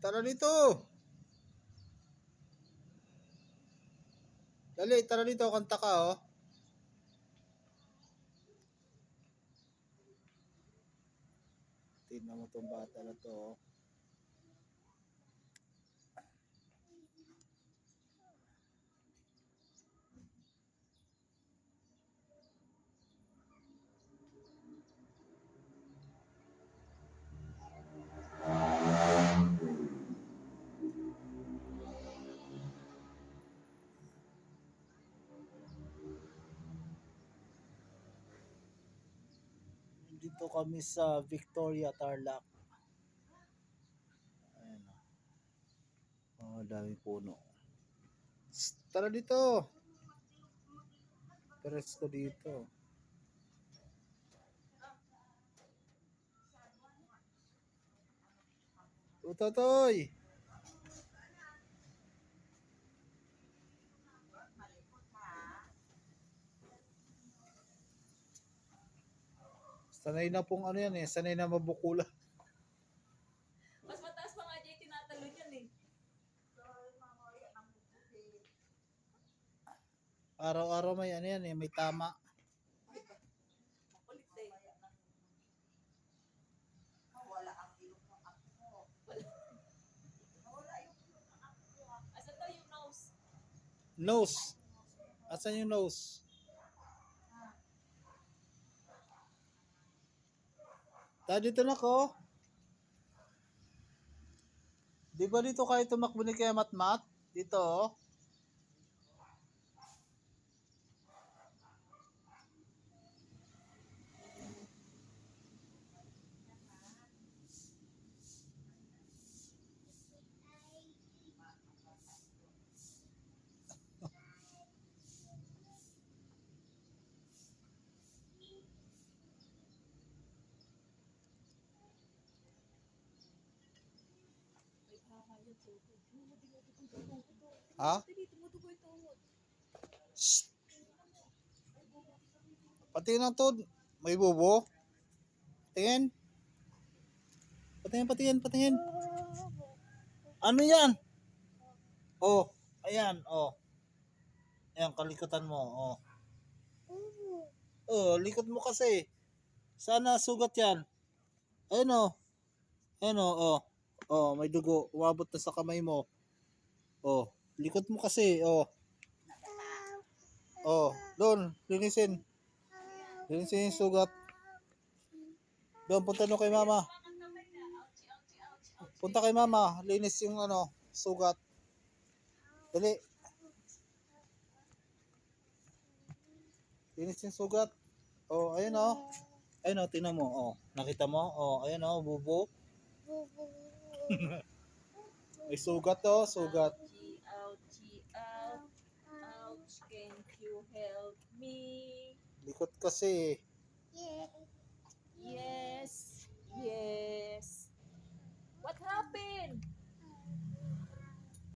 Tara dito. Dali, tara dito, kanta ka, oh. Tingnan mo tong bata na to, oh. Dito kami sa Victoria, Tarlac. Ayan. Oh, dami puno. Tara dito. Peres ko dito. Utotoy! Sanay na pong ano yan eh. Sanay na mabukula. Mas mataas pa nga dyan yung tinatalon yan eh. Araw-araw may ano yan eh. May tama. Makulit eh. Asa to yung nose? Nose. Asan yung nose? Ta, dito na ko. Di ba dito kayo tumakbo ni kaya matmat? Dito oh. Ha? Patingin ang tod. May bubo. Patingin. Patingin, patingin, patingin. Ano yan? Oh, ayan, oh. Ayan, kalikutan mo, oh. Oh, likot mo kasi. Sana sugat yan. Ayun oh. Ayun oh, oh. Oh, may dugo. Umabot na sa kamay mo. Oh, likot mo kasi, oh. Oh, doon, linisin. Linisin yung sugat. Doon, punta doon kay mama. Punta kay mama, linis yung ano, sugat. Dali. Linis yung sugat. Oh, ayun oh. Ayun oh, tingnan mo. Oh, nakita mo? Oh, ayun oh, bubo. May sugat oh, sugat. Ouchie, ouchie, ouch. Ouch, can you help me? Likot kasi.